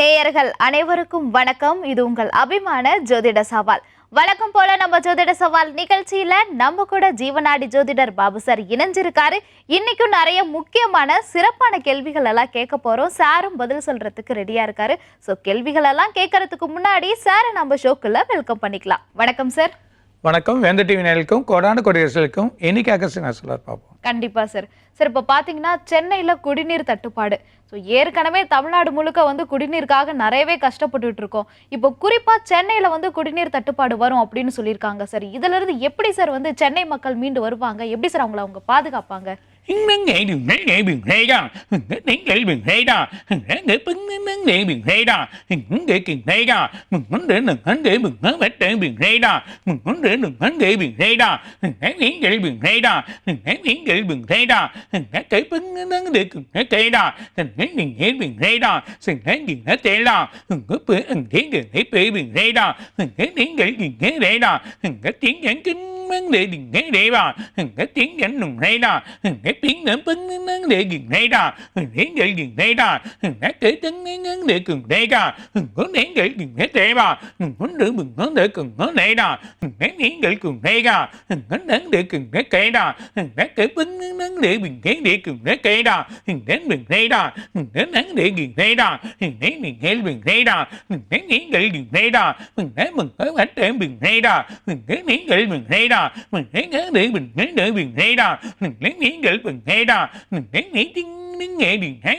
நேயர்கள் அனைவருக்கும் வணக்கம். இது உங்கள் அபிமான ஜோதிட சவால். வழக்கம் போல நம்ம ஜோதிட சவால் நிகழ்ச்சியில நம்ம கூட ஜீவநாடி ஜோதிடர் பாபு சார் இணைஞ்சிருக்காரு. இன்னைக்கும் நிறைய முக்கியமான சிறப்பான கேள்விகள் எல்லாம் கேட்க போறோம். சாரும் பதில் சொல்றதுக்கு ரெடியா இருக்காரு. ஸோ கேள்விகள் எல்லாம் கேட்கறதுக்கு முன்னாடி சாரை நம்ம ஷோக்குள்ள வெல்கம் பண்ணிக்கலாம். வணக்கம் சார். வணக்கம். வேந்த டிவி நேயர்களுக்கும் கோடான கொடியரசுக்கும் இன்னைக்கு அகஸ்டின் சொல்ல பார்ப்போம். கண்டிப்பா சார் சார் இப்போ பார்த்தீங்கன்னா சென்னையில் குடிநீர் தட்டுப்பாடு. ஸோ ஏற்கனவே தமிழ்நாடு முழுக்க வந்து குடிநீருக்காக நிறையவே கஷ்டப்பட்டுட்டு இருக்கோம் இப்போ குறிப்பாக சென்னையில் வந்து குடிநீர் தட்டுப்பாடு வரும் அப்படின்னு சொல்லியிருக்காங்க சார் இதுலேருந்து எப்படி சார் வந்து சென்னை மக்கள் மீண்டு வருவாங்க? எப்படி சார் அவங்கள அவங்க பாதுகாப்பாங்க? nắng nghệ đường nắng nghệ biển rê đó nắng nghệ biển rê đó nắng nghệ bứng nắng nghệ biển rê đó nắng nghệ kiền rê đó mình muốn để đừng hắn để mình hắn bách để biển rê đó mình muốn để đừng hắn để biển rê đó nắng nghệ để biển rê đó nắng nghệ để biển rê đó nắng nghệ bứng nắng để kiền rê tê đó nắng nghệ nghệ biển rê đó sừng nắng nghệ nghệ tê đó nắng nghệ bữa nắng nghệ nghệ tê biển rê đó nắng nghệ nghệ nghệ rê đó nắng tiếng nghệ kinh nắng để đừng thấy để bà cái tiếng đến đừng thấy đó cái tiếng đến bưng nắng để đừng thấy đó đến để đừng thấy đó cái kể tiếng nắng nắng để cần thấy đó có đến để đừng thấy để bà có được mình có để cần có để đó cái tiếng để cần thấy đó cái đến để cần cái kể đó cái kể bưng nắng để mình thấy để cần cái kể đó đến mình thấy đó đến nắng để đừng thấy đó đến mình thấy mình thấy đó đến tiếng để đừng thấy đó mình thấy mình có phải để mình thấy đó mình thấy tiếng để mình thấy đó mình thấy nhớ để mình nhớ để mình nghe đó mình nghĩ để mình mình nghĩ tiếng tiếng thấy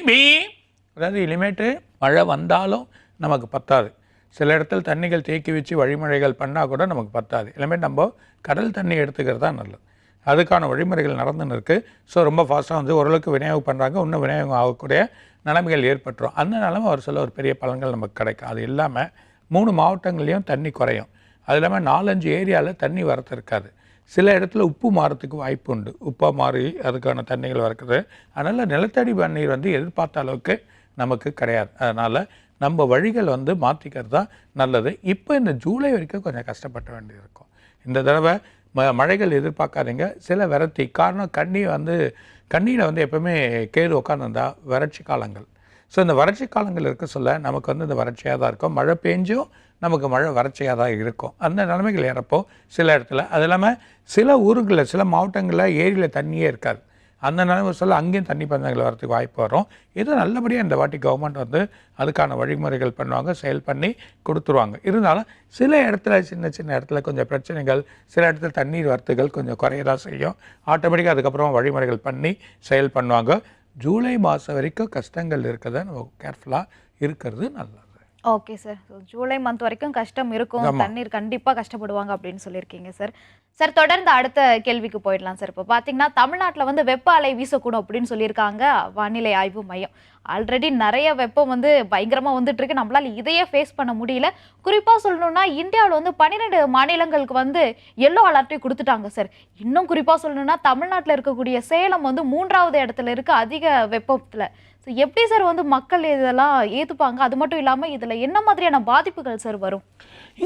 அதாவது இனிமேட்டு மழை வந்தாலும் நமக்கு பத்தாது. சில இடத்துல தண்ணிகள் தேக்கி வச்சு வழிமுறைகள் பண்ணால் கூட நமக்கு பத்தாது. இனிமேல் நம்ம கடல் தண்ணி எடுத்துக்கிறது தான் நல்லது. அதுக்கான வழிமுறைகள் நடந்துன்னு இருக்குது ஸோ ரொம்ப ஃபாஸ்ட்டாக வந்து ஓரளவுக்கு விநியோகம் பண்ணுறாங்க இன்னும் விநியோகம் ஆகக்கூடிய நிலைமைகள் ஏற்பட்டுரும். அந்த நிலமை ஒரு சில ஒரு பெரிய பலன்கள் நமக்கு கிடைக்கும். அது இல்லாமல் மூணு மாவட்டங்கள்லேயும் தண்ணி குறையும். அது இல்லாமல் நாலஞ்சு ஏரியாவில் தண்ணி வரத்து இருக்காது சில இடத்துல உப்பு மாறத்துக்கு வாய்ப்பு உண்டு. உப்பாக மாறி அதுக்கான தண்ணிகள் வரக்குது. அதனால் நிலத்தடி தண்ணீர் வந்து எதிர்பார்த்த அளவுக்கு நமக்கு கிடையாது. அதனால் நம்ம வழிகள் வந்து மாற்றிக்கிறது தான் நல்லது. இப்போ இந்த ஜூலை வரைக்கும் கொஞ்சம் கஷ்டப்பட வேண்டியது இருக்கும் இந்த தடவை ம மழைகள் எதிர்பார்க்காதீங்க. சில விரட்டி காரணம் கண்ணி வந்து கண்ணியில் வந்து எப்பவுமே கேது உட்காந்துருந்தா வறட்சி காலங்கள். ஸோ இந்த வறட்சி காலங்கள் இருக்க சொல்ல நமக்கு வந்து இந்த வறட்சியாக தான் இருக்கும். மழை பெஞ்சும் நமக்கு மழை வறட்சியாக தான் இருக்கும். அந்த நிலைமைகள் ஏறப்போ சில இடத்துல அது இல்லாமல் சில ஊருங்களில் சில மாவட்டங்களில் ஏரியில் தண்ணியே இருக்காது. அந்த நிலைமை சொல்ல அங்கேயும் தண்ணி பந்தங்கள் வரதுக்கு வாய்ப்பு வரும். இது நல்லபடியாக இந்த வாட்டி கவர்மெண்ட் வந்து அதுக்கான வழிமுறைகள் பண்ணுவாங்க செயல் பண்ணி கொடுத்துருவாங்க. இருந்தாலும் சில இடத்துல சின்ன சின்ன இடத்துல கொஞ்சம் பிரச்சனைகள் சில இடத்துல தண்ணீர் வரத்துகள் கொஞ்சம் குறையதான் செய்யும். ஆட்டோமேட்டிக்காக அதுக்கப்புறம் வழிமுறைகள் பண்ணி செயல் பண்ணுவாங்க. ஜூலை மாதம் வரைக்கும் கஷ்டங்கள் இருக்கிறத நம்ம கேர்ஃபுல்லாக இருக்கிறது நல்லது. ஓகே சார் ஜூலை மந்த் வரைக்கும் கஷ்டம் இருக்கும். தண்ணீர் கண்டிப்பாக கஷ்டப்படுவாங்க அப்படின்னு சொல்லியிருக்கீங்க சார் சார் தொடர்ந்து அடுத்த கேள்விக்கு போயிடலாம் சார் இப்போ பார்த்தீங்கன்னா தமிழ்நாட்டில் வந்து வெப்ப அலை வீசக்கூடும் அப்படின்னு சொல்லியிருக்காங்க வானிலை ஆய்வு மையம். ஆல்ரெடி நிறைய வெப்பம் வந்து பயங்கரமாக வந்துட்டுருக்கு. நம்மளால் இதையே ஃபேஸ் பண்ண முடியல. குறிப்பாக சொல்லணும்னா இந்தியாவில் வந்து பன்னிரெண்டு மாநிலங்களுக்கு வந்து எல்லோ அலர்ட்டையும் கொடுத்துட்டாங்க சார் இன்னும் குறிப்பாக சொல்லணும்னா தமிழ்நாட்டில் இருக்கக்கூடிய சேலம் வந்து மூன்றாவது இடத்துல இருக்குது அதிக வெப்பத்தில். ஸோ எப்படி சார் வந்து மக்கள் இதெல்லாம் ஏற்றுப்பாங்க அது மட்டும் இல்லாமல் இதில் என்ன மாதிரியான பாதிப்புகள் சார் வரும்?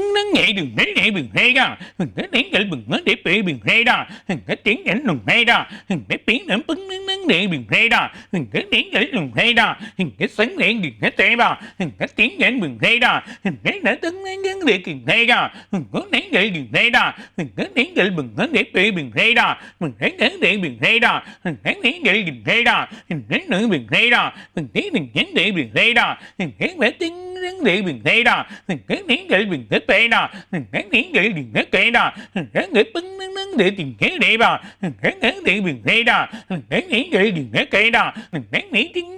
nâng ra hình cái sánh nghệ hình cái tê ra hình cái tiếng nghệ mừng thế ra hình cái đã tiếng đến nghe nghệ hình thế ra hình có nén nghệ hình thế ra hình có nén nghệ mừng có nghe tê mừng thế ra mình thấy cái nghe mừng thế ra hình cái nén nghệ hình thế ra hình cái nữ mừng thế ra mình thấy mình nhánh để mừng thế ra hình cái vẻ tiếng nén nghe mừng thế ra hình cái nén nghệ mừng cái tê ra hình cái nén nghệ mừng cái tê ra hình cái nghệ bưng nén nén để tìm cái để ra hình cái nén để mừng thế ra hình cái nén nghệ mừng cái tê ra hình cái nén tiếng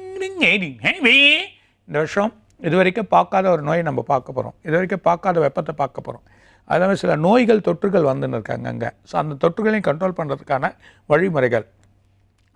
இந்த வருஷம் இது வரைக்கும் பார்க்காத ஒரு நோயை நம்ம பார்க்க போகிறோம் இது வரைக்கும் பார்க்காத வெப்பத்தை பார்க்க போகிறோம் அதே சில நோய்கள் தொற்றுகள் வந்துன்னு இருக்காங்க அங்கே. ஸோ அந்த தொற்றுகளையும் கண்ட்ரோல் பண்ணுறதுக்கான வழிமுறைகள்.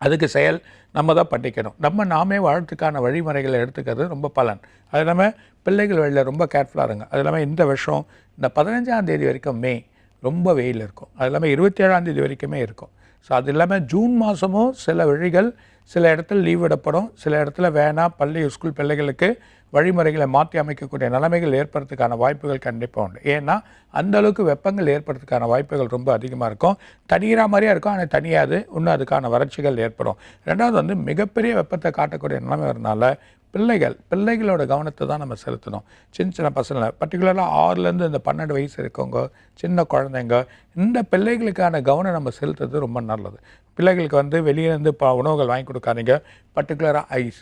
அதுக்கு செயல் நம்ம தான் பண்ணிக்கணும். நம்ம நாமே வாழ்றதுக்கான வழிமுறைகளை எடுத்துக்கிறது ரொம்ப பலன். அது இல்லாமல் பிள்ளைகள் வழியில் ரொம்ப கேர்ஃபுல்லாக இருங்க. அது இல்லாமல் இந்த வருஷம் இந்த பதினஞ்சாம் தேதி வரைக்கும் மே ரொம்ப வெயில் இருக்கும். அது இல்லாமல் இருபத்தி ஏழாம் தேதி வரைக்குமே இருக்கும். ஸோ அது இல்லாமல் ஜூன் மாதமும் சில வழிகள் சில இடத்துல லீவ் விடப்படும். சில இடத்துல வேணாம். பள்ளி ஸ்கூல் பிள்ளைகளுக்கு வழிமுறைகளை மாற்றி அமைக்கக்கூடிய நிலைமைகள் ஏற்படுறதுக்கான வாய்ப்புகள் கண்டிப்பாக உண்டு. ஏன்னா அந்தளவுக்கு வெப்பங்கள் ஏற்படுறதுக்கான வாய்ப்புகள் ரொம்ப அதிகமாக இருக்கும். தனியாக மாதிரியே இருக்கும். ஆனால் தனியாது. இன்னும் அதுக்கான வறட்சிகள் ஏற்படும். ரெண்டாவது வந்து மிகப்பெரிய வெப்பத்தை காட்டக்கூடிய நிலைமை வரனால பிள்ளைகள் பிள்ளைகளோட கவனத்தை தான் நம்ம செலுத்தணும். சின்ன சின்ன பசங்களை பர்டிகுலராக ஆறுலேருந்து இந்த பன்னெண்டு வயசு இருக்கவங்க சின்ன குழந்தைங்க இந்த பிள்ளைகளுக்கான கவனம் நம்ம செலுத்துறது ரொம்ப நல்லது. பிள்ளைகளுக்கு வந்து வெளியிலேருந்து இப்போ உணவுகள் வாங்கி கொடுக்காதீங்க. பர்டிகுலராக ஐஸ்.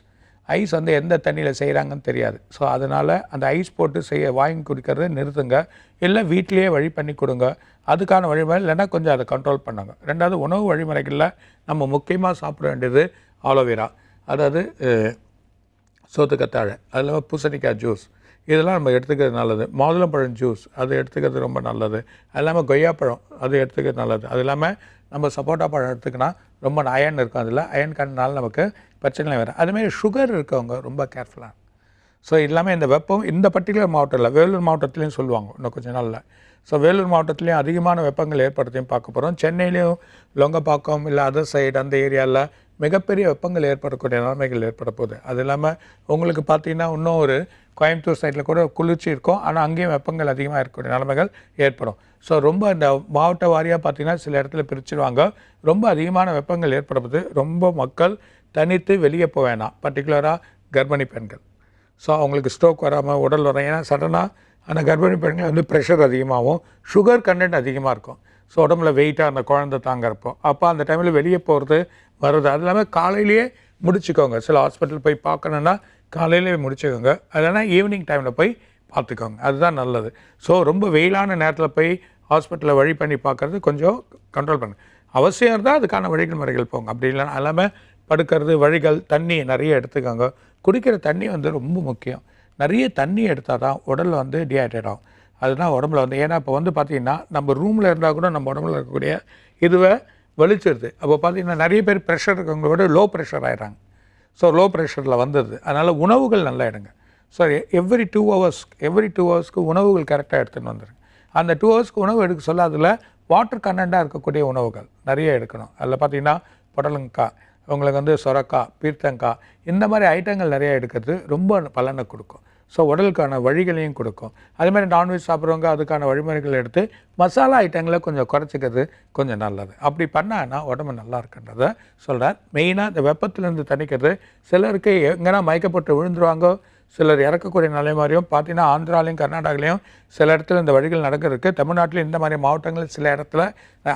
ஐஸ் வந்து எந்த தண்ணியில் செய்கிறாங்கன்னு தெரியாது. ஸோ அதனால் அந்த ஐஸ் போட்டு செய்ய வாங்கி கொடுக்கறத நிறுத்துங்க. இல்லை வீட்டிலேயே வழி பண்ணி கொடுங்க. அதுக்கான வழிமுறை இல்லைன்னா கொஞ்சம் அதை கண்ட்ரோல் பண்ணுங்க. ரெண்டாவது உணவு வழிமுறைகளில் நம்ம முக்கியமாக சாப்பிட வேண்டியது ஆலோவேரா அதாவது சோத்துக்கத்தாழை. அதில் பூசணிக்காய் ஜூஸ் இதெல்லாம் நம்ம எடுத்துக்கிறது நல்லது. மாதுளம்பழம் ஜூஸ் அது எடுத்துக்கிறது ரொம்ப நல்லது. அது இல்லாமல் கொய்யாப்பழம் அது எடுத்துக்கிறது நல்லது. அது இல்லாமல் நம்ம சப்போட்டா பழம் எடுத்துக்கினா ரொம்ப அயன் இருக்கும் அதில். அயன் கண்டனால நமக்கு பிரச்சனை வரும் அதுமாரி சுகர் இருக்கவங்க ரொம்ப கேர்ஃபுல்லாக ஸோ இல்லாமல் இந்த வெப்பம் இந்த பர்டிகுலர் மாவட்டத்தில் வேலூர் மாவட்டத்துலேயும் சொல்லுவாங்க. இன்னும் கொஞ்சம் நாளில். ஸோ வேலூர் மாவட்டத்துலேயும் அதிகமான வெப்பங்கள் ஏற்படுத்தியும் பார்க்க போகிறோம் சென்னையிலையும் லொங்கப்பாக்கம் இல்லை அதர் சைடு அந்த ஏரியாவில் மிகப்பெரிய வெப்பங்கள் ஏற்படக்கூடிய நிலைமைகள் ஏற்பட போகுது. அது இல்லாமல் உங்களுக்கு பார்த்தீங்கன்னா இன்னும் ஒரு கோயம்புத்தூர் சைடில் கூட குளிர்ச்சி இருக்கும். ஆனால் அங்கேயும் வெப்பங்கள் அதிகமாக இருக்கக்கூடிய நிலைமைகள் ஏற்படும். ஸோ ரொம்ப இந்த மாவட்ட வாரியாக பார்த்தீங்கன்னா சில இடத்துல பிரிச்சுடுவாங்க ரொம்ப அதிகமான வெப்பங்கள் ஏற்பட ரொம்ப மக்கள் தனித்து வெளியே போக வேணாம். பர்டிகுலராக கர்ப்பிணி பெண்கள். ஸோ அவங்களுக்கு ஸ்ட்ரோக் வராமல் உடல் வரும். ஏன்னா சடனாக அந்த கர்ப்பிணி பெண்கள் வந்து ப்ரெஷர் அதிகமாகவும் சுகர் கண்டென்ட் அதிகமாக இருக்கும். ஸோ உடம்புல வெயிட்டாக அந்த குழந்தை தாங்கிறப்போ. அப்போ அந்த டைமில் வெளியே போகிறது வர்றது. அது இல்லாமல் காலையிலேயே முடிச்சுக்கோங்க. சில ஹாஸ்பிட்டல் போய் பார்க்கணுன்னா காலையிலேயே முடிச்சுக்கோங்க. அதனால் ஈவினிங் டைமில் போய் பார்த்துக்கோங்க. அதுதான் நல்லது. ஸோ ரொம்ப வெயிலான நேரத்தில் போய் ஹாஸ்பிட்டலில் வழி பண்ணி பார்க்குறது கொஞ்சம் கண்ட்ரோல் பண்ணுங்க அவசியம் இருந்தால் அதுக்கான வழிகள் முறைகள் போங்க. அப்படி இல்லைன்னா எல்லாமே படுக்கிறது வழிகள் தண்ணி நிறைய எடுத்துக்கோங்க. குடிக்கிற தண்ணி வந்து ரொம்ப முக்கியம். நிறைய தண்ணி எடுத்தால் தான் உடல் வந்து டிஹைட்ரேட் ஆகும். அதுதான் உடம்புல வந்து ஏன்னா இப்போ வந்து பார்த்திங்கன்னா நம்ம ரூமில் இருந்தால் கூட நம்ம உடம்புல இருக்கக்கூடிய இதுவை வலிச்சிருது. அப்போ பார்த்தீங்கன்னா நிறைய பேர் ப்ரெஷர் இருக்கவங்களோட லோ ப்ரெஷர் ஆயிடுறாங்க. ஸோ லோ ப்ரெஷரில் வந்தது. அதனால் உணவுகள் நல்லா எடுங்க. So every two hours every two ஹவர்ஸ்க்கு உணவுகள் கரெக்டாக எடுத்துன்னு வந்துடுங்க அந்த டூ ஹவர்ஸ்க்கு உணவு எடுக்க சொல்ல அதில் வாட்டர் கண்டென்ட்டாக இருக்கக்கூடிய உணவுகள் நிறைய எடுக்கணும். அதில் பார்த்தீங்கன்னா புடலங்காய் உங்களுக்கு வந்து சொரக்காய் பீர்த்தங்காய் இந்த மாதிரி ஐட்டங்கள் நிறைய எடுக்கிறது ரொம்ப பலனை கொடுக்கும். ஸோ உடலுக்கான வழிகளையும் கொடுக்கும். அதுமாதிரி நான்வெஜ் சாப்பிட்றவங்க அதுக்கான வழிமுறைகளை எடுத்து மசாலா ஐட்டங்களை கொஞ்சம் குறைச்சிக்கிறது கொஞ்சம் நல்லது. அப்படி பண்ணான்னா உடம்பு நல்லா இருக்குன்றதை சொல்கிறார் மெயினாக இந்த வெப்பத்திலேருந்து தணிக்கிறது. சிலருக்கு எங்கன்னா மயக்கப்பட்டு விழுந்துருவாங்க. சிலர் இறக்கக்கூடிய நிலை மாதிரியும் பார்த்தீங்கன்னா ஆந்திராலையும் கர்நாடகாலையும் சில இடத்துல இந்த வழிகள் நடக்கிறதுக்கு தமிழ்நாட்டிலையும் இந்த மாதிரி மாவட்டங்கள் சில இடத்துல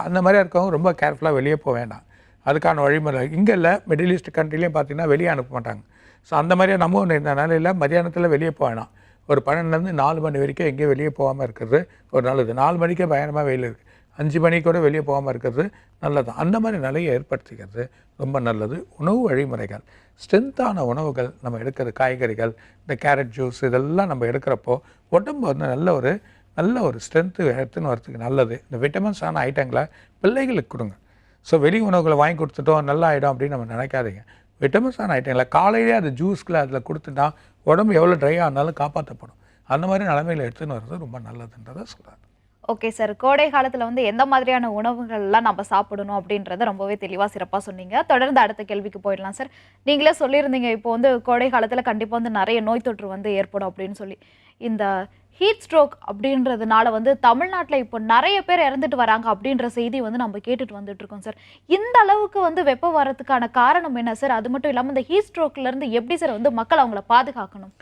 அந்த மாதிரி இருக்கவங்க ரொம்ப கேர்ஃபுல்லாக வெளியே போக வேண்டாம். அதுக்கான வழிமுறை. இங்கே இல்லை மிடில் ஈஸ்ட் கண்ட்ரிலையும் பார்த்தீங்கன்னா வெளியே அனுப்ப மாட்டாங்க. ஸோ அந்த மாதிரியே நம்ம ஒன்று இந்த நிலையில் மதியானத்தில் வெளியே போகலாம் ஒரு பன்னெண்டுலேருந்து நாலு மணி வரைக்கும் எங்கேயும் வெளியே போகாமல் இருக்கிறது ஒரு நல்லது நாலு மணிக்கே பயணமாக வெயில் இருக்குது அஞ்சு மணிக்கு கூட வெளியே போகாமல் இருக்கிறது நல்லது. அந்த மாதிரி நிலையை ஏற்படுத்திக்கிறது ரொம்ப நல்லது. உணவு வழிமுறைகள். ஸ்ட்ரென்த்தான உணவுகள் நம்ம எடுக்கிறது காய்கறிகள் இந்த கேரட் ஜூஸ் இதெல்லாம் நம்ம எடுக்கிறப்போ உடம்பு வந்து நல்ல ஒரு நல்ல ஒரு ஸ்ட்ரென்த்து எடுத்துன்னு வரதுக்கு நல்லது. இந்த விட்டமின்ஸான ஐட்டங்களை பிள்ளைகளுக்கு கொடுங்க. ஸோ வெளி உணவுகளை வாங்கி கொடுத்துட்டோம் நல்லா ஆகிடும் அப்படின்னு நம்ம நினைக்காதீங்க. விட்டமின்ஸான ஐட்டங்களை காலையிலே அது ஜூஸ்களை அதில் கொடுத்துட்டா உடம்பு எவ்வளோ ட்ரை ஆனாலும் காப்பாற்றப்படும் அந்த மாதிரி நிலைமையில் எடுத்துன்னு வர்றது ரொம்ப நல்லதுன்றதை சொல்கிறார் ஓகே சார் கோடை காலத்தில் வந்து எந்த மாதிரியான உணவுகள்லாம் நம்ம சாப்பிடணும் அப்படின்றத ரொம்பவே தெளிவாக சிறப்பாக சொன்னீங்க. தொடர்ந்து அடுத்த கேள்விக்கு போயிடலாம் சார் நீங்களே சொல்லியிருந்தீங்க இப்போ வந்து கோடை காலத்தில் கண்டிப்பாக வந்து நிறைய நோய் தொற்று வந்து ஏற்படும் அப்படின்னு சொல்லி. இந்த ஹீட் ஸ்ட்ரோக் அப்படின்றதுனால வந்து தமிழ்நாட்டில் இப்போ நிறைய பேர் இறந்துட்டு வராங்க அப்படின்ற செய்தி வந்து நம்ம கேட்டுட்டு வந்துட்டு இருக்கோம் சார் இந்த அளவுக்கு வந்து வெப்பம் வரதுக்கான காரணம் என்ன சார் அது மட்டும் இல்லாமல் இந்த ஹீட் ஸ்ட்ரோக்லேருந்து எப்படி சார் வந்து மக்கள் அவங்கள பாதுகாக்கணும்?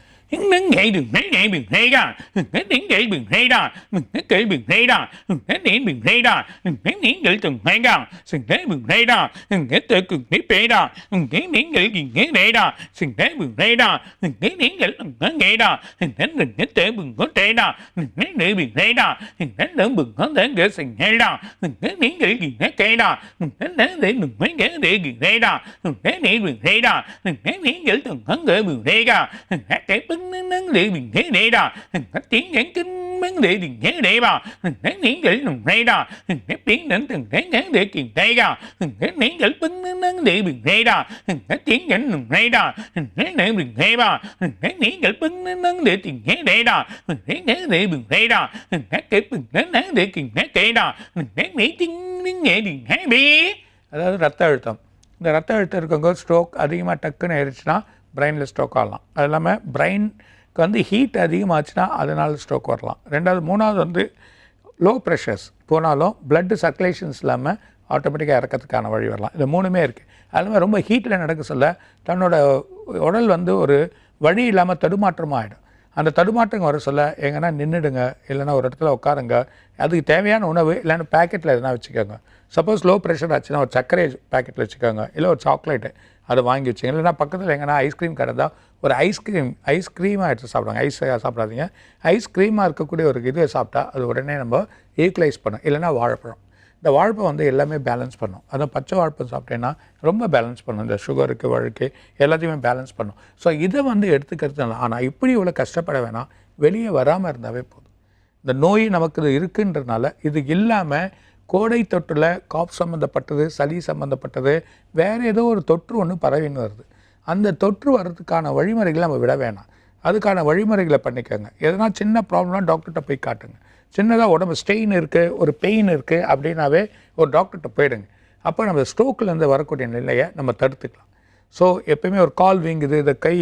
nắng nghệ đường nắng nghệ đường hay đó nắng nắng nghệ đường hay đó nắng nghệ đường hay đó nắng nắng đường hay đó nắng nắng nghệ đường hay đó sừng nắng đường hay đó nắng tự cường nếp bể đó nắng nắng nghệ đường nắng bể đó sừng nắng đường hay đó nắng nắng nghệ đường nắng nghệ đó nắng nắng đường nắng tự đường có thể đó nắng nắng nghệ đường hay đó nắng nắng đường đường có thể nghệ sừng hay đó nắng nắng nghệ đường nắng cây đó nắng nắng nghệ đường nắng nghệ đường hay đó nắng nắng đường hay đó nắng nắng nghệ đường nắng nghệ đường hay đó nắng nắng để bình thế để vào Cái những người đừng thấy ra Cái tiếng đến từng cái nhãn để kiềm thấy ra Cái những người bưng nâng nâng để bình thế ra Cái tiếng nhãn đừng thấy ra Cái này bình thế vào Cái những người bưng nâng nâng để tiền thế để ra Cái nhãn để bình thế ra Cái cái bưng nâng nâng để kiềm thế kê ra Cái nghĩ tiếng tiếng nghệ bình thế biết அதாவது ரத்த அழுத்தம் இந்த ரத்த அழுத்தம் இருக்கவங்க stroke அதிகமாக டக்குன்னு ஆயிடுச்சுன்னா பிரெயினில் ஸ்ட்ரோக் ஆகலாம். அது இல்லாமல் பிரெயினுக்கு வந்து ஹீட் அதிகமாச்சுன்னா அதனால் ஸ்ட்ரோக் வரலாம். ரெண்டாவது மூணாவது வந்து லோ ப்ரெஷர்ஸ் போனாலும் blood சர்க்குலேஷன்ஸ் இல்லாமல் ஆட்டோமேட்டிக்காக இறக்கிறதுக்கான வழி வரலாம். இது மூணுமே இருக்குது அது மாதிரி ரொம்ப ஹீட்டில் நடக்க சொல்ல தன்னோட உடல் வந்து ஒரு வழி இல்லாமல் தடுமாற்றமாக ஆகிடும் அந்த தடுமாற்றங்க வர சொல்ல எங்கன்னா நின்றுடுங்க இல்லைன்னா ஒரு இடத்துல உட்காருங்க அதுக்கு தேவையான உணவு இல்லைன்னா பேக்கெட்டில் எதனா வச்சுக்கோங்க. சப்போஸ் லோ ப்ரெஷர் ஆச்சுன்னா ஒரு சர்க்கரை பேக்கெட்டில் வச்சுக்கோங்க இல்லை ஒரு சாக்லேட்டு அதை வாங்கி வச்சுங்க இல்லைன்னா பக்கத்தில் எங்கன்னா ஐஸ்கிரீம் தான் ஒரு ஐஸ்கிரீம் ஐஸ்கிரீமாக எடுத்து சாப்பிடுவாங்க. ஐஸ் சாப்பிடாதீங்க. ஐஸ்கிரீமாக இருக்கக்கூடிய ஒரு இது சாப்பிட்டா அது உடனே நம்ம ஈக்குவலைஸ் பண்ணும் இல்லைன்னா வாழைப்பழம். இந்த வாழ்ப்பை வந்து எல்லாமே பேலன்ஸ் பண்ணும். அதுவும் பச்சை வாழ்ப்பை சாப்பிட்டேன்னா ரொம்ப பேலன்ஸ் பண்ணும். இந்த சுகருக்கு வழுக்கு எல்லாத்தையுமே பேலன்ஸ் பண்ணும். ஸோ இதை வந்து எடுத்துக்கிறதுனால ஆனால் இப்படி இவ்வளோ கஷ்டப்பட வேணாம். வெளியே வராமல் இருந்தாவே போதும். இந்த நோய் நமக்கு இது இருக்குன்றதுனால இது இல்லாமல் கோடை தொற்றில் காப் சம்மந்தப்பட்டது சளி சம்மந்தப்பட்டது வேறு ஏதோ ஒரு தொற்று ஒன்று பரவின்னு வருது. அந்த தொற்று வர்றதுக்கான வழிமுறைகளை நம்ம விட வேணாம். அதுக்கான வழிமுறைகளை பண்ணிக்கோங்க. எதனா சின்ன ப்ராப்ளம்னா டாக்டர்கிட்ட போய் காட்டுங்க. சின்னதாக உடம்பு ஸ்டெயின் இருக்குது ஒரு பெயின் இருக்குது அப்படின்னாவே ஒரு டாக்டர்கிட்ட போயிடுங்க. அப்போ நம்ம ஸ்ட்ரோக்கிலேருந்து வரக்கூடிய நிலையை நம்ம தடுத்துக்கலாம். ஸோ எப்பயுமே ஒரு கால் வீங்குது இந்த கை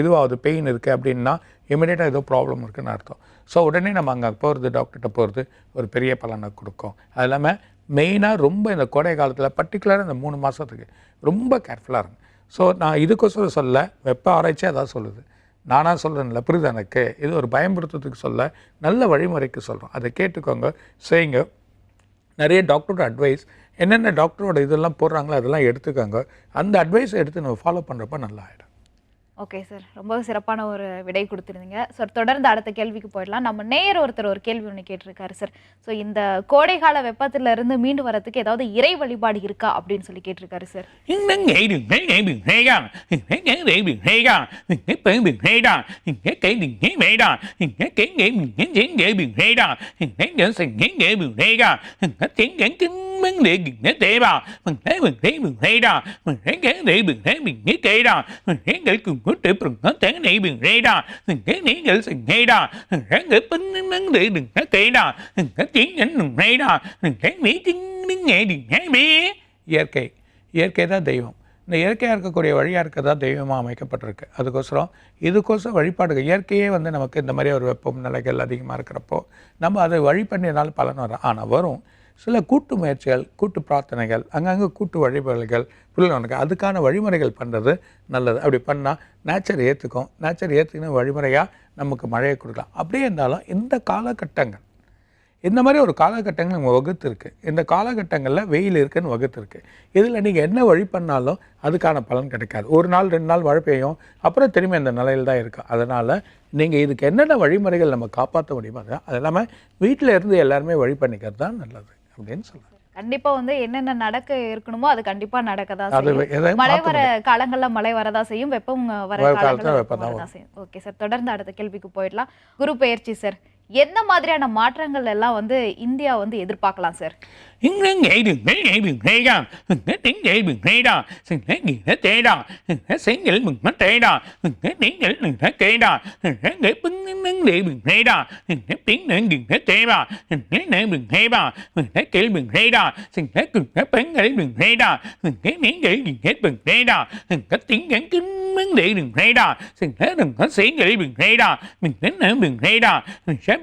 இதுவாகுது பெயின் இருக்குது அப்படின்னா இமீடியட்டாக ஏதோ ப்ராப்ளம் இருக்குன்னு அர்த்தம். ஸோ உடனே நம்ம அங்கே போகிறது டாக்டர்கிட்ட போகிறது ஒரு பெரிய பலனை கொடுக்கும். அது இல்லாமல் மெயினாக ரொம்ப இந்த கோடை காலத்தில் பர்டிகுலராக இந்த மூணு மாதத்துக்கு ரொம்ப கேர்ஃபுல்லாக இருங்க. ஸோ நான் இதுக்கோசரம் சொல்ல வெப்ப ஆராய்ச்சி அதான் சொல்லுது. நானாக சொல்கிறேன்ல புரியுது எனக்கு? இது ஒரு பயன்படுத்துறதுக்கு சொல்ல நல்ல வழிமுறைக்கு சொல்கிறோம் அதை கேட்டுக்கோங்க செய்யுங்க. நிறைய டாக்டரோட அட்வைஸ் என்னென்ன டாக்டரோட இதெல்லாம் போடுறாங்களோ அதெல்லாம் எடுத்துக்கோங்க. அந்த அட்வைஸை எடுத்து நம்ம ஃபாலோ பண்ணுறப்ப நல்லா ஆகிடும் ஓகே சார் ரொம்ப சிறப்பான ஒரு விடை கொடுத்துருந்தீங்க சார் தொடர்ந்து அடுத்த கேள்விக்கு போயிடலாம் நம்ம நேயர் ஒருத்தர் ஒரு கேள்வி ஒன்று கேட்டிருக்காரு சார் ஸோ இந்த கோடைகால வெப்பத்துல இருந்து மீண்டு வரதுக்கு ஏதாவது இறை வழிபாடு இருக்கா அப்படின்னு சொல்லி கேட்டிருக்காரு sir mình để gừng nó tế vào mình thấy mình thấy mình thấy đó mình thấy cái để mình thấy có thể bằng nó thế này đừng thấy ra Mình cái này nghe sành nghe இயற்கை. இயற்கை தான் தெய்வம். இந்த இயற்கையாக இருக்கக்கூடிய வழியாக இருக்க தான் தெய்வமாக அமைக்கப்பட்டிருக்கு. அதுக்கோசரம் இதுக்கோசரம் வழிபாடுகள் இயற்கையே வந்து நமக்கு இந்த மாதிரி ஒரு வெப்பம் நிலைகள் அதிகமாக இருக்கிறப்போ நம்ம அதை வழி பண்ணினாலும் பலன் வரும். ஆனால் வரும். சில கூட்டு முயற்சிகள் கூட்டு பிரார்த்தனைகள் அங்கங்கே கூட்டு வழிபாடுகள் புரியல அதுக்கான வழிமுறைகள் பண்ணுறது நல்லது. அப்படி பண்ணால் நேச்சர் ஏற்றுக்கும் நேச்சர் ஏற்றுக்கின வழிமுறையாக நமக்கு மழையை கொடுக்கலாம். அப்படியே இருந்தாலும் இந்த காலகட்டங்கள் இந்த மாதிரி ஒரு காலகட்டங்கள் நம்ம வகுத்து இருக்குது இந்த காலகட்டங்களில் வெயில் இருக்குன்னு வகுத்துருக்கு. இதில் நீங்கள் என்ன வழி பண்ணாலும் அதுக்கான பலன் கிடைக்காது. ஒரு நாள் ரெண்டு நாள் மழை பெய்யும் அப்புறம் திரும்பி அந்த நிலையில் தான் இருக்கும் அதனால் நீங்கள் இதுக்கு என்னென்ன வழிமுறைகள் நம்ம காப்பாற்ற முடியுமோ அது இல்லாமல் வீட்டில் இருந்து எல்லாருமே வழி பண்ணிக்கிறது தான் நல்லது. அப்படின்னு சொல்லுவேன் கண்டிப்பா வந்து என்னென்ன நடக்க இருக்கணுமோ அது கண்டிப்பா நடக்க தான் செய்யும். மழை வர காலங்கள்ல மழை வரதா செய்யும். வெப்பம் வர காலங்கள்ல வெப்பம் தான் செய்யும். Okay sir. தொடர்ந்து அடுத்த கேள்விக்கு போயிடலாம். குரு பெயர்ச்சி சார். எந்த மாதிரியான மாற்றங்கள் எல்லாம் வந்து இந்தியா வந்து எதிர்பார்க்கலாம் sir Nghe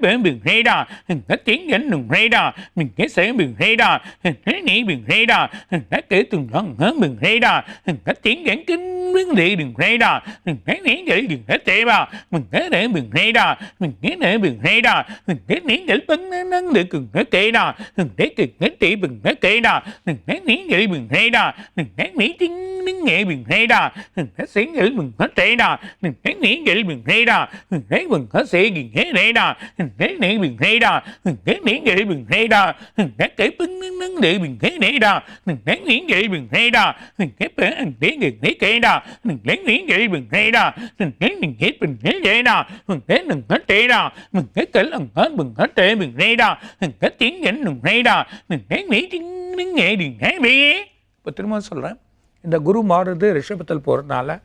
bên biển radar, đó hình đã tiến đến đường radar, mình kế sẽ biển radar, đó hình thấy nỉ biển radar, đó hình đã kể từng lần hơn biển radar, đó hình đã tiến đến kính đứng đi đừng ngay đó mình thấy nén để đừng hết tệ vào mình thấy để mình ngay đó mình thấy để mình ngay đó mình thấy nén để bấn nó nắng để cùng hết tệ đó mình thấy cực hết tệ mình hết tệ đó mình thấy nén để mình ngay đó mình thấy nén tiếng đứng nghe mình ngay đó mình thấy xén để mình hết tệ đó mình thấy nén để mình ngay đó mình thấy mình hết tệ mình hết tệ đó mình thấy nén mình ngay đó mình thấy nén để mình ngay đó mình thấy kể bấn nó nắng để mình hết tệ đó mình thấy nén để mình ngay đó mình thấy bấn để mình hết tệ đó Mình nghe nỉ nghe bừng nghe ra Mình nghe nỉ nghe bừng nghe tệ ra Mình nghe nỉ nghe tệ ra Mình nghe kể lần hết bừng hết tệ bừng nghe ra Mình nghe tiếng nghe bừng nghe ra Mình nghe nỉ tiếng nâng nghe bừng nghe bê இப்போ திரும்ப சொல்கிறேன் இந்த குரு மாறுறது ரிஷபத்தில் போகிறதுனால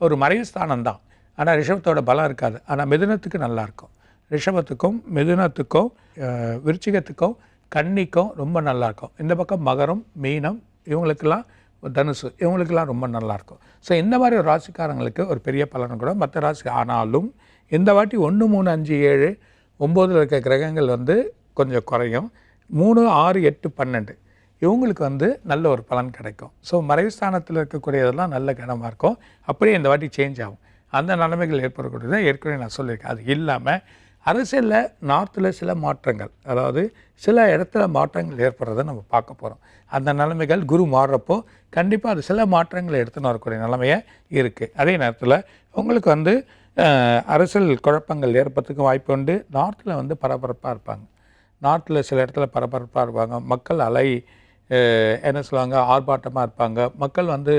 ஒரு மறைவு ஸ்தானம் தான் ஆனால் ரிஷபத்தோட பலம் இருக்காது ஆனால் மிதுனத்துக்கு நல்லா இருக்கும் ரிஷபத்துக்கும் மிதுனத்துக்கும் அஹ், விருச்சிகத்துக்கும் கன்னிக்கும் ரொம்ப நல்லா இருக்கும் இந்த பக்கம் மகரம் மீனம் இவங்களுக்கெல்லாம் தனுசு இவங்களுக்கெல்லாம் ரொம்ப நல்லாயிருக்கும் ஸோ இந்த மாதிரி ஒரு ராசிக்காரங்களுக்கு ஒரு பெரிய பலன் கூட மற்ற ராசி ஆனாலும் இந்த வாட்டி ஒன்று மூணு அஞ்சு ஏழு ஒம்போதில் இருக்க கிரகங்கள் வந்து கொஞ்சம் குறையும். மூணு ஆறு எட்டு பன்னெண்டு. இவங்களுக்கு வந்து நல்ல ஒரு பலன் கிடைக்கும். ஸோ மறைவுஸ்தானத்தில் இருக்கக்கூடியதெல்லாம் நல்ல கனமாக இருக்கும். அப்படியே இந்த வாட்டி சேஞ்ச் ஆகும். அந்த நிலைமைகள் ஏற்படக்கூடியதை ஏற்கனவே நான் சொல்லியிருக்கேன். அது இல்லாமல் அரசியலில் நார்த்தில் சில மாற்றங்கள் அதாவது சில இடத்துல மாற்றங்கள் ஏற்படுறதை நம்ம பார்க்க போகிறோம் அந்த நிலைமைகள் குரு மாறுறப்போ கண்டிப்பாக அது சில மாற்றங்களை எடுத்துன்னு வரக்கூடிய நிலைமையாக இருக்குது அதே நேரத்தில் உங்களுக்கு வந்து அரசியல் குழப்பங்கள் ஏற்படுறதுக்கும் வாய்ப்பு உண்டு. நார்த்தில் வந்து பரபரப்பாக இருப்பாங்க. நார்த்தில் சில இடத்துல பரபரப்பாக இருப்பாங்க. மக்கள் அலை என்ன சொல்லுவாங்க ஆர்ப்பாட்டமாக இருப்பாங்க. மக்கள் வந்து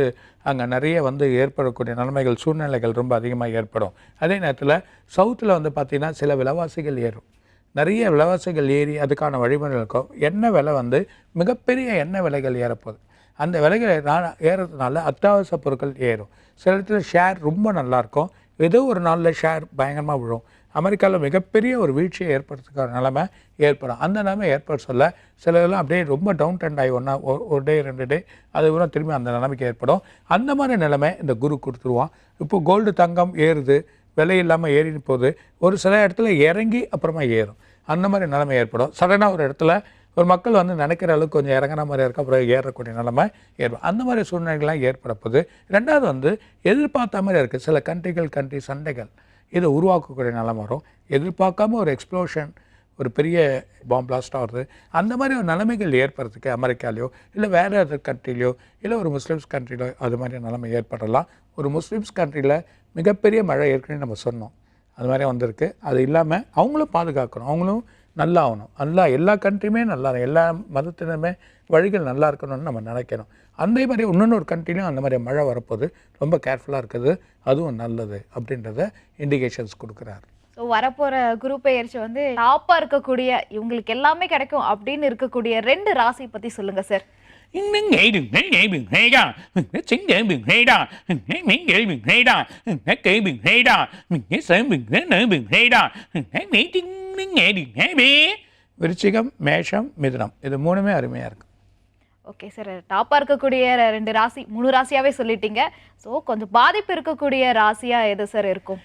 அங்கே நிறைய வந்து ஏற்படக்கூடிய நிலைமைகள் சூழ்நிலைகள் ரொம்ப அதிகமாக ஏற்படும். அதே நேரத்தில் சவுத்தில் வந்து பார்த்திங்கன்னா சில விலைவாசிகள் ஏறும். நிறைய விலைவாசிகள் ஏறி அதுக்கான வழிமுறைகள் இருக்கும். எண்ணெய் விலை வந்து மிகப்பெரிய எண்ணெய் விலைகள் ஏறப்போகுது. அந்த விலைகள் ஏறதுனால அத்தியாவசிய பொருட்கள் ஏறும். சில இடத்துல ஷேர் ரொம்ப நல்லாயிருக்கும் ஏதோ ஒரு நாளில் ஷேர் பயங்கரமாக விழும். அமெரிக்காவில் மிகப்பெரிய ஒரு வீழ்ச்சியை ஏற்படுறதுக்கான நிலைமை ஏற்படும். அந்த நிலைமை ஏற்பட சொல்ல சில இதெல்லாம் அப்படியே ரொம்ப டவுன் டெண்ட் ஆகி ஒன்றா ஒரு டே ரெண்டு டே அதுக்கப்புறம் திரும்பி அந்த நிலைமைக்கு ஏற்படும். அந்த மாதிரி நிலைமை இந்த குரு கொடுத்துருவான் இப்போ கோல்டு தங்கம் ஏறுது விலை இல்லாமல் ஏறின போது ஒரு சில இடத்துல இறங்கி அப்புறமா ஏறும். அந்த மாதிரி நிலைமை ஏற்படும். சடனாக ஒரு இடத்துல ஒரு மக்கள் வந்து நினைக்கிற அளவுக்கு கொஞ்சம் இறங்கின மாதிரி இருக்கும் அப்புறம் ஏறக்கூடிய நிலைமை ஏற்படும். அந்த மாதிரி சூழ்நிலைகள்லாம் ஏற்பட போகுது. ரெண்டாவது வந்து எதிர்பார்த்த மாதிரி இருக்குது சில கண்ட்ரிகள் கண்ட்ரி சண்டைகள். இதை உருவாக்கக்கூடிய நிலைமை வரும். எதிர்பார்க்காம ஒரு எக்ஸ்ப்ளோஷன் ஒரு பெரிய பாம் பிளாஸ்ட் அந்த மாதிரி ஒரு நிலைமைகள் ஏற்படுறதுக்கு அமெரிக்காலேயோ இல்லை வேறு எதர் கண்ட்ரிலையோ இல்லை ஒரு முஸ்லீம்ஸ் கண்ட்ரிலோ அது மாதிரி நிலைமை ஏற்படலாம். ஒரு முஸ்லீம்ஸ் கண்ட்ரியில் மிகப்பெரிய மழை ஏற்கனவே நம்ம சொன்னோம். அது மாதிரி வந்திருக்கு. அது இல்லாமல் அவங்களும் பாதுகாக்கணும். அவங்களும் நல்லா ஆகணும் நல்லா எல்லா கண்ட்ரியுமே நல்லா எல்லா மதத்தினருமே வழிகள் நல்லா இருக்கணும்னு நம்ம நினைக்கணும். அந்த மாதிரி இன்னொன்று ஒரு கண்ட்ரிலையும் அந்த மாதிரி மழை வரப்போகுது ரொம்ப கேர்ஃபுல்லாக இருக்குது. அதுவும் நல்லது அப்படின்றத இண்டிகேஷன்ஸ் கொடுக்குறாரு. ஸோ வரப்போற குரு பெயர்ச்சி வந்து டாப்பா இருக்கக்கூடிய இவங்களுக்கு எல்லாமே கிடைக்கும் அப்படின்னு இருக்கக்கூடிய ரெண்டு ராசி பத்தி சொல்லுங்க சார் விருச்சிகம் மேஷம் மிதுனம். இது மூணுமே அருமையாக இருக்குது ஓகே சார் டாப்பாக இருக்கக்கூடிய ரெண்டு ராசி மூணு ராசியாகவே சொல்லிட்டீங்க. ஸோ கொஞ்சம் பாதிப்பு இருக்கக்கூடிய ராசியாக எது சார் இருக்கும்?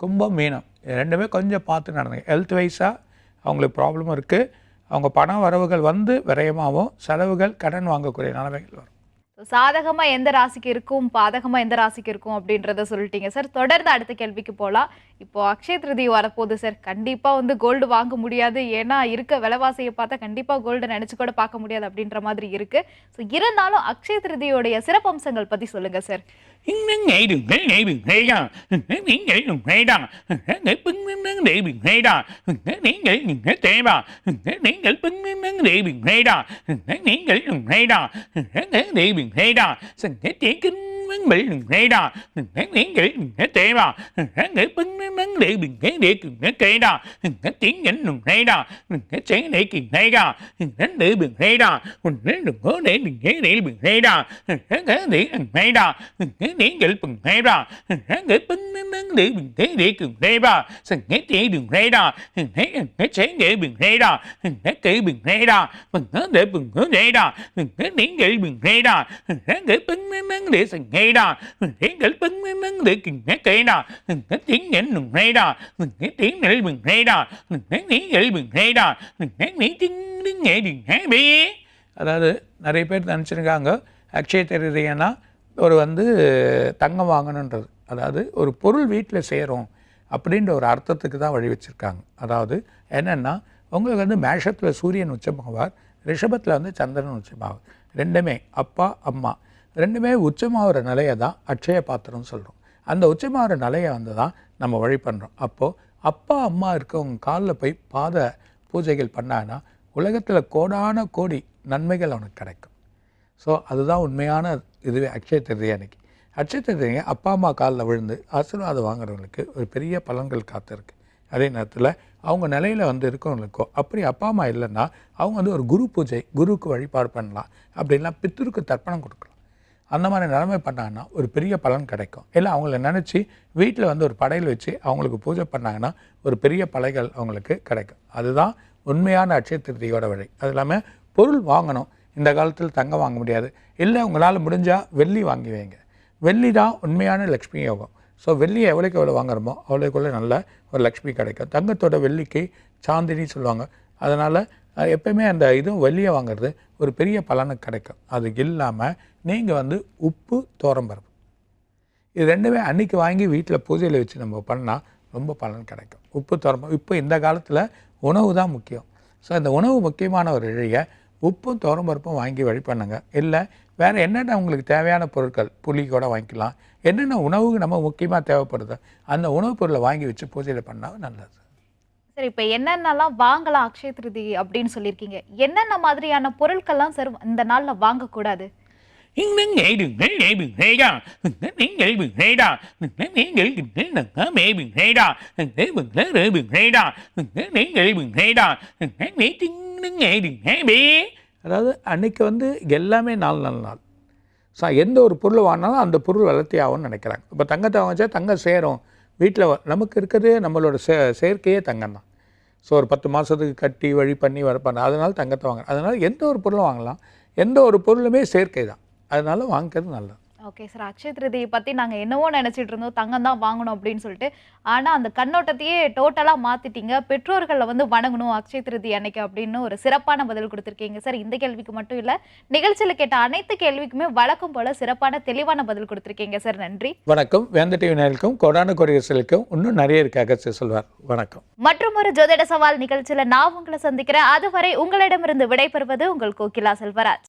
கும்பம் மீனம். ரெண்டுமே கொஞ்சம் பார்த்து நடந்தேன் ஹெல்த் வைஸாக அவங்களுக்கு ப்ராப்ளமும் இருக்குது அவங்க பண வரவுகள் வந்து விரயமாகவும் செலவுகள் கடன் வாங்கக்கூடிய நிலைமைகள் வரும். சாதகமாக எந்த ராசிக்கு இருக்கும் பாதகமாக எந்த ராசிக்கு இருக்கும் அப்படின்றத சொல்லிட்டீங்க. சார் தொடர்ந்து அடுத்த கேள்விக்கு போகலாம் இப்போ அக்ஷய திருதி வரப்போகுது சார். கண்டிப்பாக வந்து கோல்டு வாங்க முடியாது. ஏன்னா இருக்க விலைவாசியை பார்த்தா கண்டிப்பாக கோல்டு நினச்சி கூட பார்க்க முடியாது அப்படின்ற மாதிரி இருக்குது ஸோ இருந்தாலும் அக்ஷய திருதியோடைய சிறப்பம்சங்கள் பற்றி சொல்லுங்கள் sir. nghệ đừng thế nghệ bình thế ra thế nghĩ nghệ đừng thế ra thế nghệ bưng nắng đệ bình thế ra thế nghĩ nghệ đừng thế tệ ra thế nghĩ nghệ bưng nắng đệ bình thế ra thế nghĩ nghệ đừng thế ra thế nghệ đệ bình thế ra sân thế tiếng kinh nắng bị đừng nghe đó đừng nghe nghĩ kỹ đừng nghe tệ đó đừng nghe nghĩ bưng nắng nắng liệt đừng nghe liệt đừng nghe kỹ đó đừng nghe tiếng nhẫn đừng nghe đó đừng nghe chén để kìm nghe đó đừng nghe liệt đừng nghe đó đừng nghe đừng hứa để đừng nghe liệt đừng nghe đó đừng nghe nghĩ liệt đừng nghe đó đừng nghe tiếng nghĩ đừng nghe đó đừng nghe nghĩ bưng nắng nắng liệt đừng nghe liệt đừng nghe đó đừng nghe tiếng đừng nghe đó đừng nghe đừng nghe chén để đừng nghe đó đừng nghe kỹ đừng nghe đó đừng nghe để đừng nghe đó đừng nghe tiếng nghĩ đừng nghe đó đừng nghe bưng nắng nắng liệt đừng nghe ரேடா பின்ன ரேபிங் ரேக்கும் ரேபா சங்க தேடும் ரேடா செயல் ரேடா கேபிங் ரேடா பங்கு பங்கு ரேடா நீங்கள் ping ரேடா பின்ன சங்கேடா நீங்கள் பின்ன கிங்க கேடா திங்கன்னும் ரேடா நீங்கள் பிங் ரேடா நீங்கள் பிங் ரேடா நீ திங் ஏடிங் ஹேபி அதாவது நிறைய பேர் நினச்சிருக்காங்க அக்ஷய திருதியனா ஒரு வந்து தங்கம் வாங்கணுன்றது. அதாவது ஒரு பொருள் வீட்டில் சேரும் அப்படின்ற ஒரு அர்த்தத்துக்கு தான் வழி வச்சுருக்காங்க. அதாவது என்னென்னா உங்களுக்கு வந்து மேஷத்தில் சூரியன் உச்சமாவார் ரிஷபத்தில் வந்து சந்திரன் உச்சமாவார். ரெண்டுமே அப்பா அம்மா. ரெண்டுமே உச்சமாகிற நிலையை தான் அட்சய பாத்திரம்னு சொல்கிறோம் அந்த உச்சமாகிற நிலையை வந்து தான் நம்ம வழி பண்ணுறோம் அப்போது அப்பா அம்மா இருக்கவங்க காலில் போய் பாத பூஜைகள் பண்ணாங்கன்னா உலகத்தில் கோடான கோடி நன்மைகள் அவனுக்கு கிடைக்கும். ஸோ அதுதான் உண்மையான இதுவே அக்ஷய திருதி அன்னைக்கு. அக்ஷய திருதி அப்பா அம்மா காலில் விழுந்து ஆசீர்வாதம் வாங்குறவங்களுக்கு ஒரு பெரிய பலன்கள் காத்திருக்கு. அதே நேரத்தில் அவங்க நிலையில் வந்து இருக்கவங்களுக்கோ அப்படி அப்பா அம்மா இல்லைன்னா அவங்க வந்து ஒரு குரு பூஜை குருவுக்கு வழிபாடு பண்ணலாம். அப்படின்னா பித்தருக்கு தர்ப்பணம் கொடுக்கலாம். அந்த மாதிரி நிலைமை பண்ணாங்கன்னா ஒரு பெரிய பலன் கிடைக்கும். இல்லை அவங்கள நினச்சி வீட்டில் வந்து ஒரு படையல் வச்சு அவங்களுக்கு பூஜை பண்ணாங்கன்னா ஒரு பெரிய பலைகள் அவங்களுக்கு கிடைக்கும். அதுதான் உண்மையான அட்சய திருதியோட வழி. அது இல்லாமல் பொருள் வாங்கணும். இந்த காலத்தில் தங்கம் வாங்க முடியாது. இல்லை உங்களால் முடிஞ்சால் வெள்ளி வாங்கி வைங்க. வெள்ளி தான் உண்மையான லக்ஷ்மி யோகம். ஸோ வெள்ளியை எவ்வளோக்கு எவ்வளோ வாங்குறோமோ அவ்வளோக்குள்ளே நல்ல ஒரு லக்ஷ்மி கிடைக்கும். தங்கத்தோட வெள்ளிக்கு சாந்தினி சொல்லுவாங்க. அதனால் எப்பயுமே அந்த இதுவும் வெள்ளியை வாங்குறது ஒரு பெரிய பலனுக்கு கிடைக்கும். அது இல்லாமல் நீங்கள் வந்து உப்பு தோரம்பருப்பு இது ரெண்டுமே அன்றைக்கி வாங்கி வீட்டில் பூஜையில் வச்சு நம்ம பண்ணால் ரொம்ப பலன் கிடைக்கும். உப்பு தோரம்பு இப்போ இந்த காலத்தில் உணவு தான் முக்கியம். ஸோ அந்த உணவு முக்கியமான ஒரு இழையை உப்பும் தோரம்பருப்பும் வாங்கி வழி பண்ணுங்க. இல்லை வேறு என்னென்ன உங்களுக்கு தேவையான பொருட்கள்? புளி கூட வாங்கிக்கலாம். என்னென்ன உணவுக்கு நம்ம முக்கியமாக தேவைப்படுதோ அந்த உணவுப் பொருளை வாங்கி வச்சு பூஜையில் பண்ணால் நல்லது. சார் இப்போ என்னென்னலாம் வாங்கலாம் அக்ஷய திருதி அப்படின்னு சொல்லியிருக்கீங்க. என்னென்ன மாதிரியான பொருட்கள்லாம் சார் இந்த நாளில் வாங்கக்கூடாது? நீங்கள் நீங்கள் பிங்கைடா நீங்கள் பிங்கைடா நீங்கள் நீங்கள் பிங்கைடா நீங்கள் பிங்கைடா நீங்கள் பிங்கைடா நீங்கள் அதாவது அன்னைக்கு வந்து எல்லாமே நாலு நாலு நாள். ஸோ எந்த ஒரு பொருள் வாங்கினாலும் அந்த பொருள் வளர்த்தி ஆகும்னு நினைக்கிறாங்க. இப்போ தங்கத்தை வாங்கிச்சா தங்கம் சேரும். வீட்டில் நமக்கு இருக்கிறது நம்மளோட சே செயற்கையே தங்கம் தான். ஸோ ஒரு பத்து மாதத்துக்கு கட்டி வழி பண்ணி வர பண்ண அதனால் தங்கத்தை வாங்க அதனால் எந்த ஒரு பொருளும் வாங்கலாம். எந்த ஒரு பொருளுமே செயற்கை தான். அதனால வாங்கிக்கிறது நல்லது. ஓகே சார் அக்ஷய திருதியை பற்றி நாங்கள் என்னவோ நினச்சிட்டு இருந்தோம். தங்கம் தான் வாங்கணும் அப்படின்னு சொல்லிட்டு. ஆனால் அந்த கண்ணோட்டத்தையே டோட்டலாக மாற்றிட்டீங்க பெற்றோர்களை வந்து வணங்கணும் அக்ஷய திருதி அன்னைக்கு அப்படின்னு ஒரு சிறப்பான பதில் கொடுத்துருக்கீங்க. சார் இந்த கேள்விக்கு மட்டும் இல்லை நிகழ்ச்சியில் கேட்ட அனைத்து கேள்விக்குமே வழக்கம் போல் சிறப்பான தெளிவான பதில் கொடுத்துருக்கீங்க. சார் நன்றி. வணக்கம். வேந்த டிவி நேயர்களுக்கும் கொடான கொரியர்ஸலுக்கும் இன்னும் நிறைய இருக்காக சொல்வார். வணக்கம். மற்றும் ஒரு ஜோதிட சவால் நிகழ்ச்சியில் நான் உங்களை சந்திக்கிறேன். அதுவரை உங்களிடமிருந்து விடைபெறுவது உங்கள் கோகிலா செல்வராஜ்.